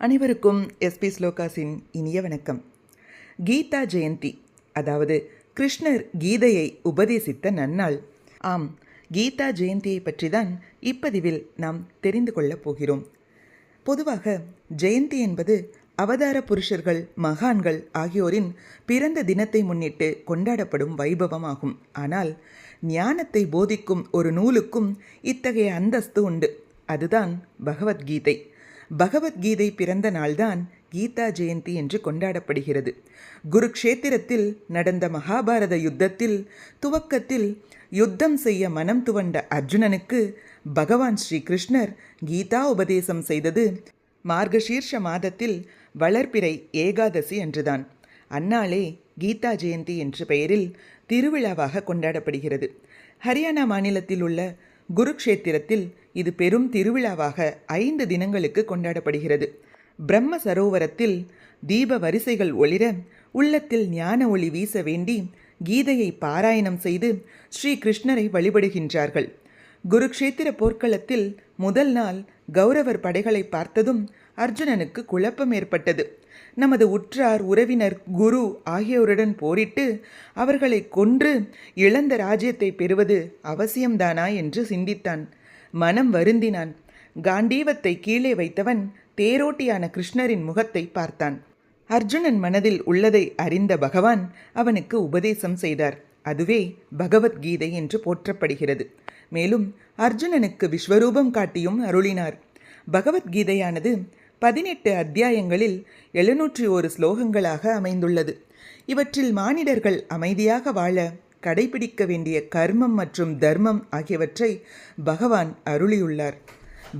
அனைவருக்கும் எஸ்பி ஸ்லோகாஸின் இனிய வணக்கம். கீதா ஜெயந்தி அதாவது கிருஷ்ணர் கீதையை உபதேசித்த நன்னாள். ஆம் கீதா ஜெயந்தியை பற்றி தான் இப்பதிவில் நாம் தெரிந்து கொள்ளப் போகிறோம். பொதுவாக ஜெயந்தி என்பது அவதார புருஷர்கள் மகான்கள் ஆகியோரின் பிறந்த தினத்தை முன்னிட்டு கொண்டாடப்படும் வைபவமாகும். ஆனால் ஞானத்தை போதிக்கும் ஒரு நூலுக்கும் இத்தகைய அந்தஸ்து உண்டு. அதுதான் பகவத்கீதை. பகவத்கீதை பிறந்த நாள்தான் கீதா ஜெயந்தி என்று கொண்டாடப்படுகிறது. குருக்ஷேத்திரத்தில் நடந்த மகாபாரத யுத்தத்தில் துவக்கத்தில் யுத்தம் செய்ய மனம் துவண்ட அர்ஜுனனுக்கு பகவான் ஸ்ரீகிருஷ்ணர் கீதா உபதேசம் செய்தது மார்கசீர்ஷ மாதத்தில் வளர்பிறை ஏகாதசி என்றுதான் அந்நாளே கீதா ஜெயந்தி என்ற பெயரில் திருவிழாவாக கொண்டாடப்படுகிறது. ஹரியானா மாநிலத்தில் உள்ள குருக்ஷேத்திரத்தில் இது பெரும் திருவிழாவாக ஐந்து தினங்களுக்கு கொண்டாடப்படுகிறது. பிரம்ம சரோவரத்தில் தீப வரிசைகள் ஒளிர உள்ளத்தில் ஞான ஒளி வீச வேண்டி கீதையை பாராயணம் செய்து ஸ்ரீ கிருஷ்ணரை வழிபடுகின்றார்கள். குருக்ஷேத்திர போர்க்களத்தில் முதல் நாள் கௌரவர் படைகளை பார்த்ததும் அர்ஜுனனுக்கு குழப்பம் ஏற்பட்டது. நமது உற்றார் உறவினர் குரு ஆகியோருடன் போரிட்டு அவர்களை கொன்று இழந்த ராஜ்யத்தை பெறுவது அவசியம்தானா என்று சிந்தித்தான். மனம் வருந்தினான். காண்டீவத்தை கீழே வைத்தவன் தேரோட்டியான கிருஷ்ணரின் முகத்தை பார்த்தான். அர்ஜுனன் மனதில் உள்ளதை அறிந்த பகவான் அவனுக்கு உபதேசம் செய்தார். அதுவே பகவத்கீதை என்று போற்றப்படுகிறது. மேலும் அர்ஜுனனுக்கு விஸ்வரூபம் காட்டியும் அருளினார். பகவத்கீதையானது பதினெட்டு அத்தியாயங்களில் எழுநூற்றி ஒரு ஸ்லோகங்களாக அமைந்துள்ளது. இவற்றில் மானிடர்கள் அமைதியாக வாழ கடைபிடிக்க வேண்டிய கர்மம் மற்றும் தர்மம் ஆகியவற்றை பகவான் அருளியுள்ளார்.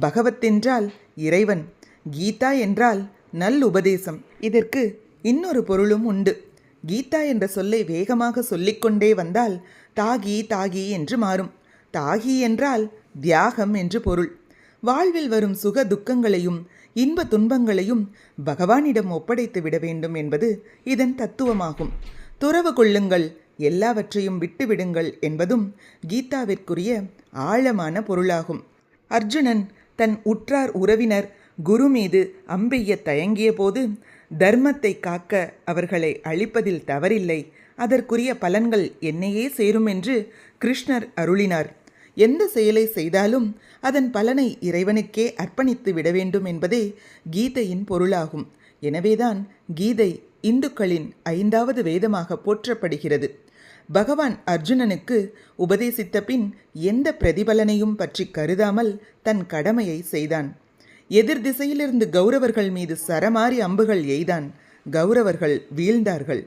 பகவத் என்றால் இறைவன் கீதா என்றால் நல் உபதேசம். இதற்கு இன்னொரு பொருளும் உண்டு. கீதா என்ற சொல்லை வேகமாக சொல்லிக்கொண்டே வந்தால் தாகி தாகி என்று மாறும். தாகி என்றால் தியாகம் என்று பொருள். வாழ்வில் வரும் சுக துக்கங்களையும் இன்ப துன்பங்களையும் பகவானிடம் ஒப்படைத்து விட வேண்டும் என்பது இதன் தத்துவமாகும். துறவு கொள்ளுங்கள் எல்லாவற்றையும் விட்டுவிடுங்கள் என்பதும் கீதாவிற்குரிய ஆழமான பொருளாகும். அர்ஜுனன் தன் உற்றார் உறவினர் குரு மீது அம்பெய்ய தயங்கிய போது தர்மத்தை காக்க அவர்களை அழிப்பதில் தவறில்லை. அதற்குரிய பலன்கள் என்னையே சேரும் என்று கிருஷ்ணர் அருளினார். எந்த செயலை செய்தாலும் அதன் பலனை இறைவனுக்கே அர்ப்பணித்து விட வேண்டும் என்பதே கீதையின் பொருளாகும். எனவேதான் கீதை இந்துக்களின் ஐந்தாவது வேதமாக போற்றப்படுகிறது. பகவான் அர்ஜுனனுக்கு உபதேசித்த பின் எந்த பிரதிபலனையும் பற்றி கருதாமல் தன் கடமையை செய்தான். எதிர் திசையிலிருந்து கௌரவர்கள் மீது சரமாரி அம்புகள் எய்தான். கௌரவர்கள் வீழ்ந்தார்கள்.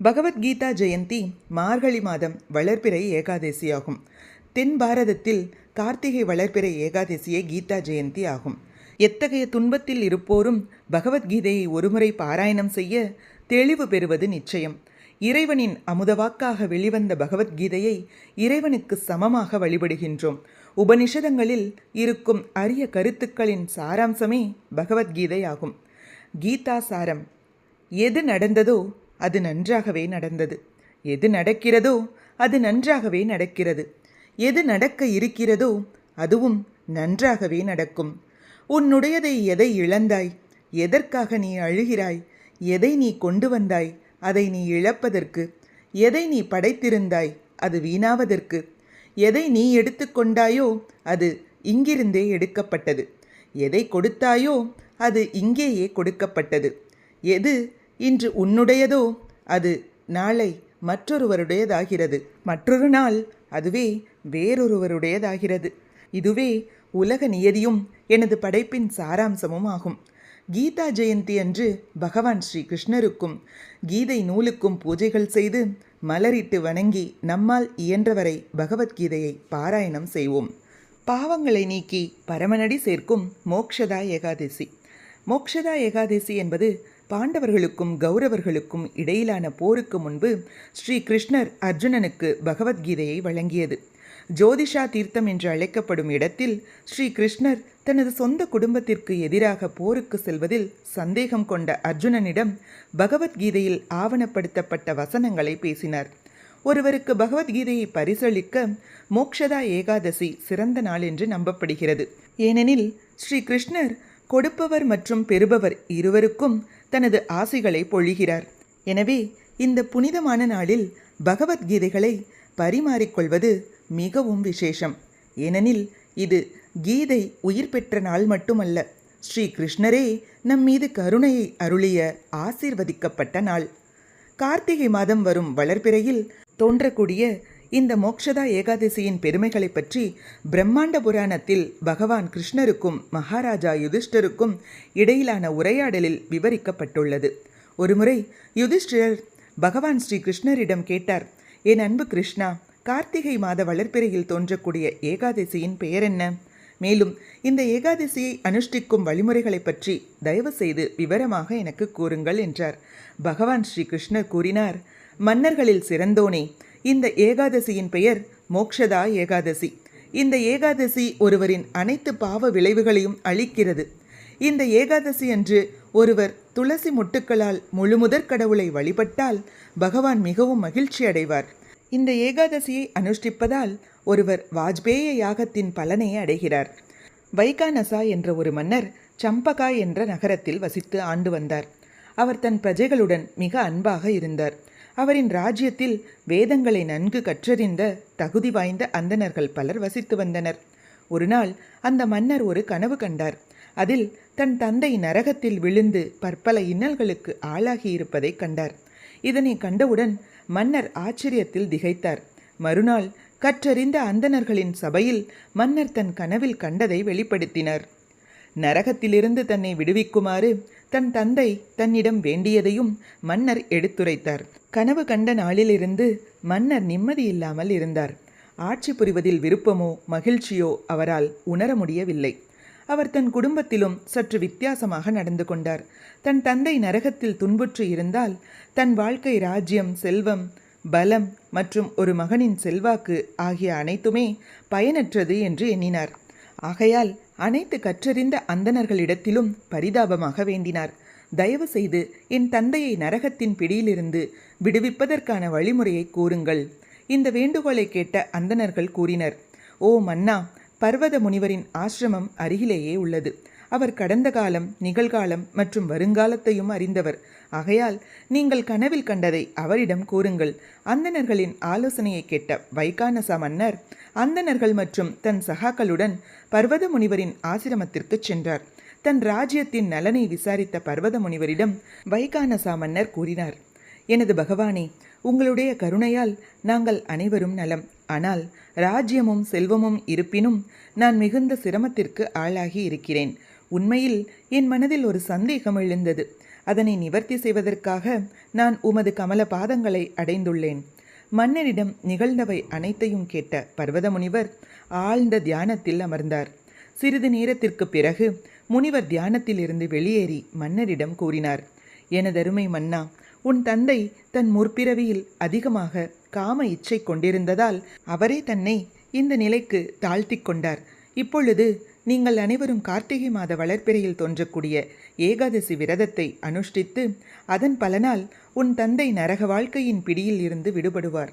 பகவத்கீதா ஜெயந்தி மார்கழி மாதம் வளர்பிறை ஏகாதசியாகும். தென் பாரதத்தில் கார்த்திகை வளர்பிறை ஏகாதசியே கீதா ஜெயந்தி ஆகும். எத்தகைய துன்பத்தில் இருப்போரும் பகவத்கீதையை ஒருமுறை பாராயணம் செய்ய தெளிவு பெறுவது நிச்சயம். இறைவனின் அமுதவாக்காக வெளிவந்த பகவத்கீதையை இறைவனுக்கு சமமாக வழிபடுகின்றோம். உபனிஷதங்களில் இருக்கும் அரிய கருத்துக்களின் சாராம்சமே பகவத்கீதை ஆகும். கீதா சாரம் எது நடந்ததோ அது நன்றாகவே நடந்தது. எது நடக்கிறதோ அது நன்றாகவே நடக்கிறது. எது நடக்க இருக்கிறதோ அதுவும் நன்றாகவே நடக்கும். உன்னுடையதை எதை இழந்தாய்? எதற்காக நீ அழுகிறாய்? எதை நீ கொண்டு வந்தாய்? அதை நீ இழப்பதற்கு. எதை நீ படைத்திருந்தாய்? அது வீணாவதற்கு. எதை நீ எடுத்துக்கொண்டாயோ அது இங்கிருந்தே எடுக்கப்பட்டது. எதை கொடுத்தாயோ அது இங்கேயே கொடுக்கப்பட்டது. எது இன்று உன்னுடையதோ அது நாளை மற்றொருவருடையதாகிறது. மற்றொரு நாள் அதுவே வேறொருவருடையதாகிறது. இதுவே உலக நியதியும் எனது படைப்பின் சாராம்சமும் ஆகும். கீதா ஜெயந்தி அன்று பகவான் ஸ்ரீ கிருஷ்ணருக்கும் கீதை நூலுக்கும் பூஜைகள் செய்து மலரிட்டு வணங்கி நம்மால் இயன்றவரை பகவத்கீதையை பாராயணம் செய்வோம். பாவங்களை நீக்கி பரமனடி சேர்க்கும் மோக்ஷதா ஏகாதசி. மோக்ஷதா ஏகாதசி என்பது பாண்டவர்களுக்கும் கௌரவர்களுக்கும் இடையிலான போருக்கு முன்பு ஸ்ரீ கிருஷ்ணர் அர்ஜுனனுக்கு பகவத்கீதையை வழங்கியது. ஜோதிஷா தீர்த்தம் என்று அழைக்கப்படும் இடத்தில் ஸ்ரீ கிருஷ்ணர் தனது சொந்த குடும்பத்திற்கு எதிராக போருக்கு செல்வதில் சந்தேகம் கொண்ட அர்ஜுனனிடம் பகவத்கீதையில் ஆவணப்படுத்தப்பட்ட வசனங்களை பேசினார். ஒருவருக்கு பகவத்கீதையை பரிசளிக்க மோக்ஷதா ஏகாதசி சிறந்த நாள் என்று நம்பப்படுகிறது. ஏனெனில் ஸ்ரீ கிருஷ்ணர் கொடுப்பவர் மற்றும் பெறுபவர் இருவருக்கும் தனது ஆசைகளை பொழிகிறார். எனவே இந்த புனிதமான நாளில் பகவத்கீதைகளை பரிமாறிக்கொள்வது மிகவும் விசேஷம். ஏனெனில் இது கீதை உயிர் பெற்ற நாள் மட்டுமல்ல ஸ்ரீ கிருஷ்ணரே நம் மீது கருணையை அருளிய ஆசீர்வதிக்கப்பட்ட நாள். கார்த்திகை மாதம் வரும் வளர்பிறையில் தோன்றக்கூடிய இந்த மோக்ஷதா ஏகாதசியின் பெருமைகளை பற்றி பிரம்மாண்ட புராணத்தில் பகவான் கிருஷ்ணருக்கும் மகாராஜா யுதிஷ்டருக்கும் இடையிலான உரையாடலில் விவரிக்கப்பட்டுள்ளது. ஒருமுறை யுதிஷ்டிரர் பகவான் ஸ்ரீ கிருஷ்ணரிடம் கேட்டார் என் அன்பு கிருஷ்ணா கார்த்திகை மாத வளர்ப்பிறையில் தோன்றக்கூடிய ஏகாதசியின் பெயர் என்ன மேலும் இந்த ஏகாதசியை அனுஷ்டிக்கும் வழிமுறைகளை பற்றி தயவு செய்து விவரமாக எனக்கு கூறுங்கள் என்றார். பகவான் ஸ்ரீ கிருஷ்ணர் கூறினார் மன்னர்களில் சிறந்தோனே இந்த ஏகாதசியின் பெயர் மோக்ஷதா ஏகாதசி. இந்த ஏகாதசி ஒருவரின் அனைத்து பாவ விளைவுகளையும் அளிக்கிறது இந்த ஏகாதசி அன்று ஒருவர் துளசி மொட்டுக்களால் முழுமுதற் கடவுளை வழிபட்டால் பகவான் மிகவும் மகிழ்ச்சி அடைவார். இந்த ஏகாதசியை அனுஷ்டிப்பதால் ஒருவர் வாஜ்பேய யாகத்தின் பலனை அடைகிறார். வைகானசா என்ற ஒரு மன்னர் சம்பகா என்ற நகரத்தில் வசித்து ஆண்டு வந்தார். அவர் தன் பிரஜைகளுடன் மிக அன்பாக இருந்தார். அவரின் ராஜ்யத்தில் வேதங்களை நன்கு கற்றறிந்த தகுதி வாய்ந்த அந்தணர்கள் பலர் வசித்து வந்தனர். ஒருநாள் அந்த மன்னர் ஒரு கனவு கண்டார். அதில் தன் தந்தை நரகத்தில் விழுந்து பற்பல இன்னல்களுக்கு ஆளாகி கண்டார். இதனை கண்டவுடன் மன்னர் ஆச்சரியத்தில் திகைத்தார். மறுநாள் கற்றறிந்த அந்தணர்களின் சபையில் மன்னர் தன் கனவில் கண்டதை வெளிப்படுத்தினார். நரகத்திலிருந்து தன்னை விடுவிக்குமாறு தன் தந்தை தன்னிடம் வேண்டியதையும் மன்னர் எடுத்துரைத்தார். கனவு கண்ட நாளிலிருந்து மன்னர் நிம்மதியில்லாமல் இருந்தார். ஆட்சி புரிவதில் விருப்பமோ மகிழ்ச்சியோ அவரால் உணர முடியவில்லை. அவர் தன் குடும்பத்திலும் சற்று வித்தியாசமாக நடந்து கொண்டார். தன் தந்தை நரகத்தில் துன்புற்று இருந்தால் தன் வாழ்க்கை ராஜ்யம் செல்வம் பலம் மற்றும் ஒரு மகனின் செல்வாக்கு ஆகிய அனைத்துமே பயனற்றது என்று எண்ணினார். ஆகையால் அனைத்து கற்றறிந்த அந்தணர்களிடத்திலும் பரிதாபமாக வேண்டினார். தயவு செய்து என் தந்தையை நரகத்தின் பிடியிலிருந்து விடுவிப்பதற்கான வழிமுறையை கூறுங்கள். இந்த வேண்டுகோளை கேட்ட அந்தணர்கள் கூறினர் ஓ மன்னா பர்வத முனிவரின் ஆசிரமம் அருகிலேயே உள்ளது. அவர் கடந்த காலம் நிகழ்காலம் மற்றும் வருங்காலத்தையும் அறிந்தவர். ஆகையால் நீங்கள் கனவில் கண்டதை அவரிடம் கூறுங்கள். அந்தணர்களின் ஆலோசனையை கேட்ட வைகானச மன்னர் அந்தணர்கள் மற்றும் தன் சகாக்களுடன் பர்வத முனிவரின் ஆசிரமத்திற்கு சென்றார். தன் ராஜ்யத்தின் நலனை விசாரித்த பர்வத முனிவரிடம் வைகானசா மன்னர் கூறினார் எனது பகவானே உங்களுடைய கருணையால் நாங்கள் அனைவரும் நலம். ஆனால் ராஜ்யமும் செல்வமும் இருப்பினும் நான் மிகுந்த சிரமத்திற்கு ஆளாகி இருக்கிறேன். உண்மையில் என் மனதில் ஒரு சந்தேகம் எழுந்தது. அதனை நிவர்த்தி செய்வதற்காக நான் உமது கமல பாதங்களை அடைந்துள்ளேன். மன்னரிடம் நிகழ்ந்தவை அனைத்தையும் கேட்ட பர்வத முனிவர் ஆழ்ந்த தியானத்தில் அமர்ந்தார். சிறிது நேரத்திற்கு பிறகு முனிவர் தியானத்திலிருந்து வெளியேறி மன்னரிடம் கூறினார் எனதருமை மன்னா உன் தந்தை தன் முற்பிறவியில் அதிகமாக காம இச்சை கொண்டிருந்ததால் அவரே தன்னை இந்த நிலைக்கு தாழ்த்திக் கொண்டார். இப்பொழுது நீங்கள் அனைவரும் கார்த்திகை மாத வளர்ப்பிறையில் தோன்றக்கூடிய ஏகாதசி விரதத்தை அனுஷ்டித்து அதன் பலனால் உன் தந்தை நரக வாழ்க்கையின் பிடியில் இருந்து விடுபடுவார்.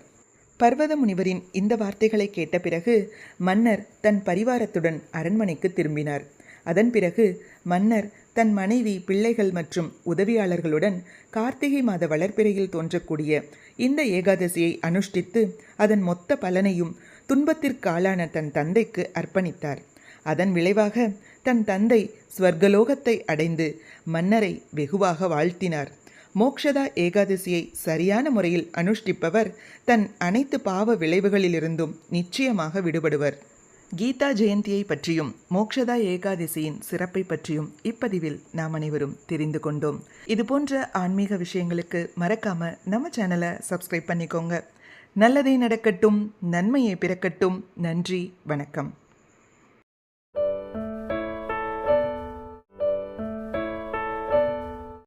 பர்வத முனிவரின் இந்த வார்த்தைகளை கேட்ட பிறகு மன்னர் தன் பரிவாரத்துடன் அரண்மனைக்கு திரும்பினார். அதன் பிறகு மன்னர் தன் மனைவி பிள்ளைகள் மற்றும் உதவியாளர்களுடன் கார்த்திகை மாத வளர்ப்பிறையில் தோன்றக்கூடிய இந்த ஏகாதசியை அனுஷ்டித்து அதன் மொத்த பலனையும் துன்பத்திற்காளான தன் தந்தைக்கு அர்ப்பணித்தார். அதன் விளைவாக தன் தந்தை ஸ்வர்கலோகத்தை அடைந்து மன்னரை வெகுவாக வாழ்த்தினார். மோக்ஷதா ஏகாதசியை சரியான முறையில் அனுஷ்டிப்பவர் தன் அனைத்து பாவ விளைவுகளிலிருந்தும் நிச்சயமாக விடுபடுவர். கீதா ஜெயந்தியை பற்றியும் மோக்ஷதா ஏகாதசியின் சிறப்பை பற்றியும் இப்பதிவில் நாம் அனைவரும் தெரிந்து கொண்டோம். இது போன்ற ஆன்மீக விஷயங்களுக்கு மறக்காம நம்ம சேனலை சப்ஸ்கிரைப் பண்ணிக்கோங்க. நல்லதே நடக்கட்டும் நன்மையை பிறக்கட்டும். நன்றி வணக்கம்.